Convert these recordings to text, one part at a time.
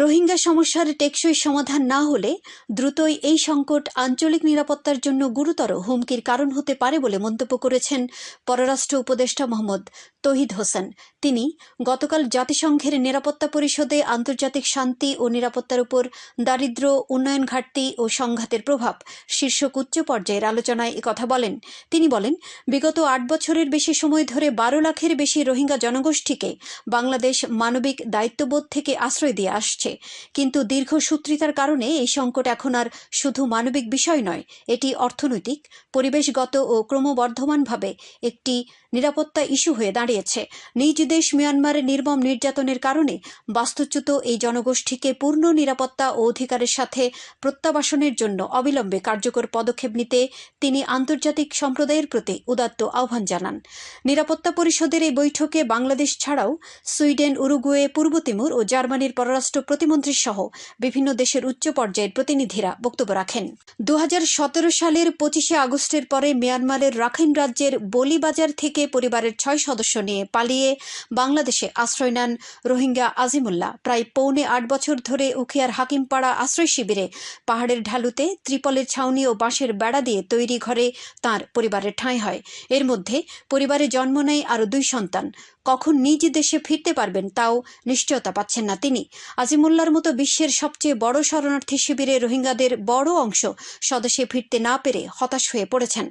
রোহিঙ্গা সমস্যার টেকসই সমাধান না হলে দ্রুতই এই সংকট আঞ্চলিক নিরাপত্তার জন্য গুরুতর হুমকির কারণ হতে পারে বলে মন্তব্য করেছেন পররাষ্ট্র উপদেষ্টা মোহাম্মদ তহিদ হোসেন। তিনি, গতকাল জাতিসংঘের নিরাপত্তা পরিষদে আন্তর্জাতিক শান্তি ও নিরাপত্তার উপর দারিদ্র, উন্নয়ন ঘাটতি ও সংঘাতের প্রভাব শীর্ষক উচ্চ পর্যায়ের আলোচনায় কথা বলেন। তিনি বলেন, বিগত আট বছরের বেশি সময় ধরে বারো লাখের বেশি রোহিঙ্গা জনগোষ্ঠীকে বাংলাদেশ মানবিক দায়িত্ববোধ থেকে আশ্রয় দিয়ে আসছে। কিন্তু দীর্ঘসূত্রিতার কারণে এই সংকট এখন আর শুধু মানবিক বিষয় নয়, এটি অর্থনৈতিক, পরিবেশগত ও ক্রমবর্ধমানভাবে একটি নিরাপত্তা ইস্যু হয়ে দাঁড়িয়েছে। নিজ দেশ মিয়ানমারের নির্মম নির্যাতনের কারণে বাস্তুচ্যুত এই জনগোষ্ঠীকে পূর্ণ নিরাপত্তা ও অধিকারের সাথে প্রত্যাবাসনের জন্য অবিলম্বে কার্যকর পদক্ষেপ নিতে তিনি আন্তর্জাতিক সম্প্রদায়ের প্রতি উদাত্ত আহ্বান জানান। নিরাপত্তা পরিষদের এই বৈঠকে বাংলাদেশ ছাড়াও সুইডেন, উরুগুয়ে, পূর্ব তিমুর ও জার্মানির পররাষ্ট্র প্রতিমন্ত্রী সহ বিভিন্ন দেশের উচ্চ পর্যায়ের প্রতিনিধিরা বক্তব্য রাখেন। দু হাজার সতেরো সালের পঁচিশে আগস্টের পরে মিয়ানমারের রাখাইন রাজ্যের বলিবাজার থেকে পরিবারের ছয় সদস্য নিয়ে পালিয়ে বাংলাদেশে আশ্রয় নেন রোহিঙ্গা আজিমুল্লাহ। প্রায় পৌনে আট বছর ধরে উখিয়ার হাকিমপাড়া আশ্রয় শিবিরে পাহাড়ের ঢালুতে ত্রিপলের ছাউনি ও বাঁশের বেড়া দিয়ে তৈরি ঘরে তার পরিবারের ঠাঁই হয়। এর মধ্যে পরিবারে জন্ম নেয় আরও দুই সন্তান। কখন নিজ দেশে ফিরতে পারবেন তাও নিশ্চয়তা পাচ্ছেন না তিনি। আজিমুল্লার মতো বিশ্বের সবচেয়ে বড় শরণার্থী শিবিরে রোহিঙ্গাদের বড় অংশ স্বদেশে ফিরতে না পেরে হতাশ হয়ে পড়েছেন।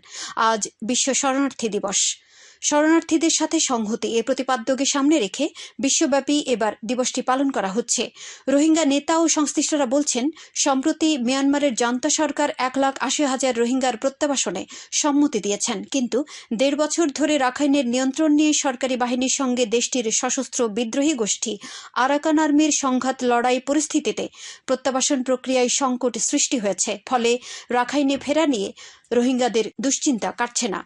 আজ বিশ্ব শরণার্থী দিবস। শরণার্থীদের সাথে সংহতি এ প্রতিপাদ্যকে সামনে রেখে বিশ্বব্যাপী এবার দিবসটি পালন করা হচ্ছে। রোহিঙ্গা নেতা ও সংশ্লিষ্টরা বলছেন, সম্প্রতি মিয়ানমারের জনতা সরকার এক লাখ আশি হাজার রোহিঙ্গার প্রত্যাবাসনে সম্মতি দিয়েছেন। কিন্তু দেড় বছর ধরে রাখাইনের নিয়ন্ত্রণ নিয়ে সরকারি বাহিনীর সঙ্গে দেশটির সশস্ত্র বিদ্রোহী গোষ্ঠী আরাকান আর্মির সংঘাত লড়াই পরিস্থিতিতে প্রত্যাবাসন প্রক্রিয়ায় সংকট সৃষ্টি হয়েছে। ফলে রাখাইনে ফেরা নিয়ে রোহিঙ্গাদের দুশ্চিন্তা কাটছে না।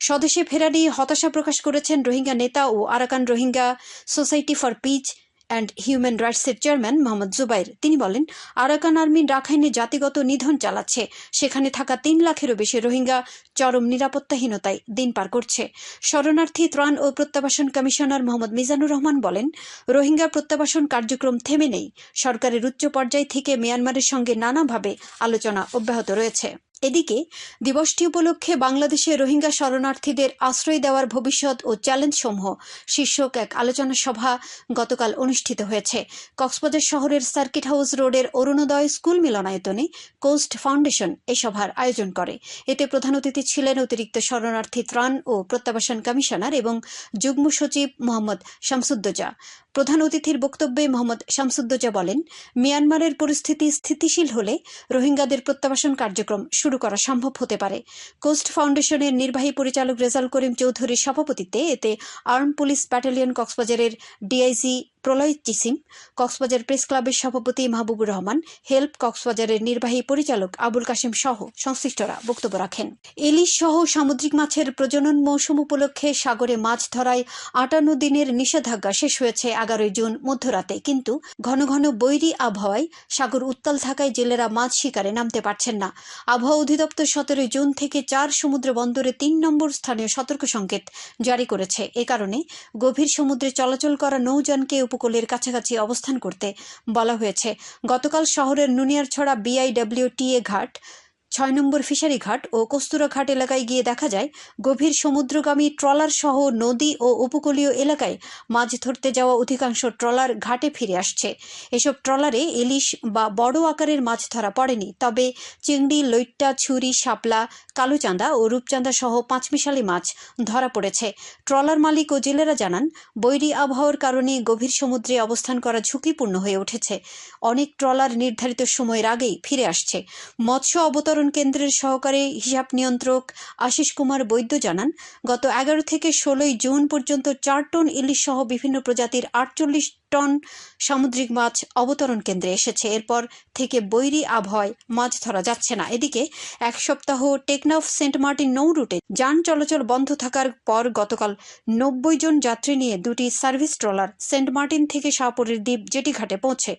স্বদেশে ফেরা নিয়ে হতাশা প্রকাশ করেছেন রোহিঙ্গা নেতা ও Arakan Rohingya society for peace and human রাইটসের chairman Mohammad Zubair. তিনি বলেন, আরাকান আর্মি রাখাইনে জাতিগত নিধন চালাচ্ছে। সেখানে থাকা তিন লাখেরও বেশি রোহিঙ্গা চরম নিরাপত্তাহীনতায় দিন পার করছে। শরণার্থী ত্রাণ ও প্রত্যাবাসন কমিশনার মোহাম্মদ মিজানুর রহমান বলেন, রোহিঙ্গা প্রত্যাবাসন কার্যক্রম থেমে নেই। সরকারের উচ্চ পর্যায় থেকে মিয়ানমারের সঙ্গে নানাভাবে আলোচনা অব্যাহত রয়েছে। এদিকে দিবসটি উপলক্ষে বাংলাদেশে রোহিঙ্গা শরণার্থীদের আশ্রয় দেওয়ার ভবিষ্যৎ ও চ্যালেঞ্জসমূহ শীর্ষক এক আলোচনা সভা গতকাল অনুষ্ঠিত হয়েছে। কক্সবাজার শহরের সার্কিট হাউস রোডের অরুণোদয় স্কুল মিলনায়তনে কোস্ট ফাউন্ডেশন এই সভার আয়োজন করে। এতে প্রধান অতিথি ছিলেন অতিরিক্ত শরণার্থী ত্রাণ ও প্রত্যাবাসন কমিশনার এবং যুগ্ম সচিব মোহাম্মদ শামসুদ্দোজা। প্রধান অতিথির বক্তব্যে মোহাম্মদ শামসুদ্দোজা বলেন, মিয়ানমারের পরিস্থিতি স্থিতিশীল হলে রোহিঙ্গাদের প্রত্যাবাসন কার্যক্রম শুরু করা সম্ভব হতে পারে। কোস্ট ফাউন্ডেশনের নির্বাহী পরিচালক রেজাল করিম চৌধুরীর সভাপতিত্বে এতে আর্ম পুলিশ ব্যাটালিয়ন কক্সবাজারের ডিআইজি প্রলয় চিসিম কক্সবাজার প্রেস ক্লাবের সভাপতি মাহবুবুর রহমান, হেল্প কক্সবাজারের নির্বাহী পরিচালক আবুল কাশেম সহ সংশ্লিষ্টরা বক্তব্য রাখেন। ইলিশ সহ সামুদ্রিক মাছের প্রজনন মৌসুম উপলক্ষে সাগরে মাছ ধরায় আটান্ন দিনের নিষেধাজ্ঞা শেষ হয়েছে এগারোই জুন মধ্যরাতে। কিন্তু ঘন ঘন বৈরী আবহাওয়ায় সাগর উত্তাল থাকায় জেলেরা মাছ শিকারে নামতে পারছেন না। আবহাওয়া অধিদপ্তর সতেরোই জুন থেকে চার সমুদ্র বন্দরে তিন নম্বর স্থানীয় সতর্ক সংকেত জারি করেছে। এ কারণে গভীর সমুদ্রে চলাচল করা নৌযানকে উপকূলের কাছাকাছি অবস্থান করতে বলা হয়েছে। গতকাল শহরের নুনিয়ারছড়া বিআইডব্লিউটিএ ঘাট, ছয় নম্বর ফিশারি ঘাট ও কস্তুরা ঘাট এলাকায় গিয়ে দেখা যায়, গভীর সমুদ্রগামী ট্রলার সহ নদী ও উপকূলীয় এলাকায় মাছ ধরতে যাওয়া অধিকাংশ ট্রলার ঘাটে ফিরে আসছে। এসব ট্রলারে ইলিশ বা বড় আকারের মাছ ধরা পড়েনি, তবে চিংড়ি, লইট্টা, ছুরি, শাপলা কালোচাঁদা ও রূপচাঁদা সহ পাঁচমিশালি মাছ ধরা পড়েছে। ট্রলার মালিক ও জেলেরা জানান, বৈরী আবহাওয়ার কারণে গভীর সমুদ্রে অবস্থান করা ঝুঁকিপূর্ণ হয়ে উঠেছে। অনেক ট্রলার নির্ধারিত সময়ের আগেই ফিরে আসছে। মৎস্য অবতরণ কেন্দ্রের সহকারী হিসাব নিয়ন্ত্রক আশিস কুমার বৈদ্য জানান, গত এগারো থেকে ষোলোই জুন পর্যন্ত চার টন ইলিশ সহ বিভিন্ন প্রজাতির আটচল্লিশ টন সামুদ্রিক মাছ অবতরণ কেন্দ্রে এসেছে। এরপর থেকে বৈরী আবহাওয়ায় মাছ ধরা যাচ্ছে না। এদিকে এক সপ্তাহ টেকনাফ সেন্ট মার্টিন নৌ রুটে যান চলাচল বন্ধ থাকার পর গতকাল নব্বই জন যাত্রী নিয়ে দুটি সার্ভিস ট্রলার সেন্ট মার্টিন থেকে শাহপুরের দ্বীপ জেটিঘাটে পৌঁছে।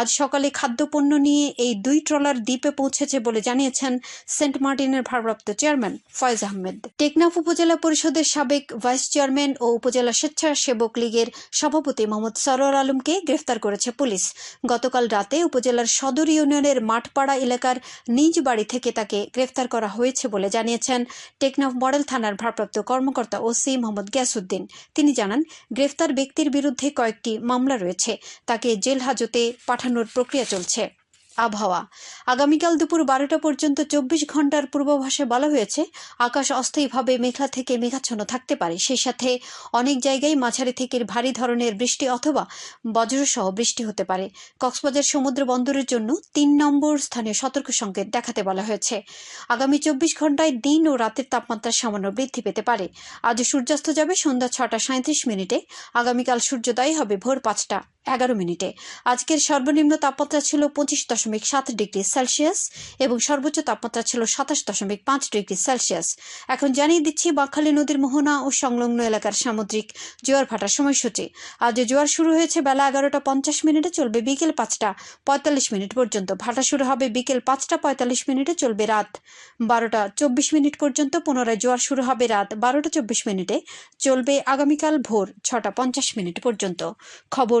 আজ সকালে খাদ্যপণ্য নিয়ে এই দুই ট্রলার দ্বীপে পৌঁছেছে বলে জানিয়েছেন সেন্ট মার্টিনের ভারপ্রাপ্ত চেয়ারম্যান ফয়েজ আহমেদ। টেকনাফ উপজেলা পরিষদের সাবেক ভাইস চেয়ারম্যান ও উপজেলা স্বেচ্ছাসেবক লীগের সভাপতি মোহাম্মদ সরোয়ার আলমকে গ্রেফতার করেছে পুলিশ। গতকাল রাতে উপজেলার সদর ইউনিয়নের মাঠপাড়া এলাকার নিজ বাড়ি থেকে তাকে গ্রেফতার করা হয়েছে বলে জানিয়েছেন টেকনাফ মডেল থানার ভারপ্রাপ্ত কর্মকর্তা ওসি মোহাম্মদ গ্যাসউদ্দিন। তিনি জানান, গ্রেফতার ব্যক্তির বিরুদ্ধে কয়েকটি মামলা রয়েছে। তাকে জেল হাজতে পাঠানোর প্রক্রিয়া চলছে। আবহাওয়া। আগামীকাল দুপুর বারোটা পর্যন্ত চব্বিশ ঘণ্টার পূর্বাভাসে বলা হয়েছে, আকাশ অস্থায়ীভাবে মেঘলা থেকে মেঘাচ্ছন্ন থাকতে পারে। সেই সাথে অনেক জায়গায় মাঝারি থেকে ভারী ধরনের বৃষ্টি অথবা বজ্রসহ বৃষ্টি হতে পারে। কক্সবাজার সমুদ্র বন্দরের জন্য তিন নম্বর স্থানীয় সতর্ক সংকেত দেখাতে বলা হয়েছে। আগামী চব্বিশ ঘন্টায় দিন ও রাতের তাপমাত্রা সামান্য বৃদ্ধি পেতে পারে। আজ সূর্যাস্ত যাবে সন্ধ্যা ছটা সাঁত্রিশ মিনিটে। আগামীকাল সূর্যোদয় হবে ভোর পাঁচটা। এগারো মিনিটে। আজকের সর্বনিম্ন তাপমাত্রা ছিল পঁচিশ দশমিক সাত ডিগ্রি সেলসিয়াস এবং সর্বোচ্চ তাপমাত্রা ছিল সাতাশ দশমিক পাঁচ ডিগ্রি সেলসিয়াস। এখন জানিয়ে দিচ্ছি, বাঁকখালী নদীর মোহনা ও সংলগ্ন এলাকার সামুদ্রিক জোয়ার ভাটার সময়সূচি। আজ জোয়ার শুরু হয়েছে বেলা এগারোটা পঞ্চাশ মিনিটে চলবে বিকেল পাঁচটা পঁয়তাল্লিশ মিনিট পর্যন্ত। ভাটা শুরু হবে বিকেল পাঁচটা পঁয়তাল্লিশ মিনিটে চলবে রাত বারোটা চব্বিশ মিনিট পর্যন্ত। পুনরায় জোয়ার শুরু হবে রাত বারোটা চব্বিশ মিনিটে। চলবে আগামীকাল ভোর ছটা পঞ্চাশ মিনিট পর্যন্ত। খবর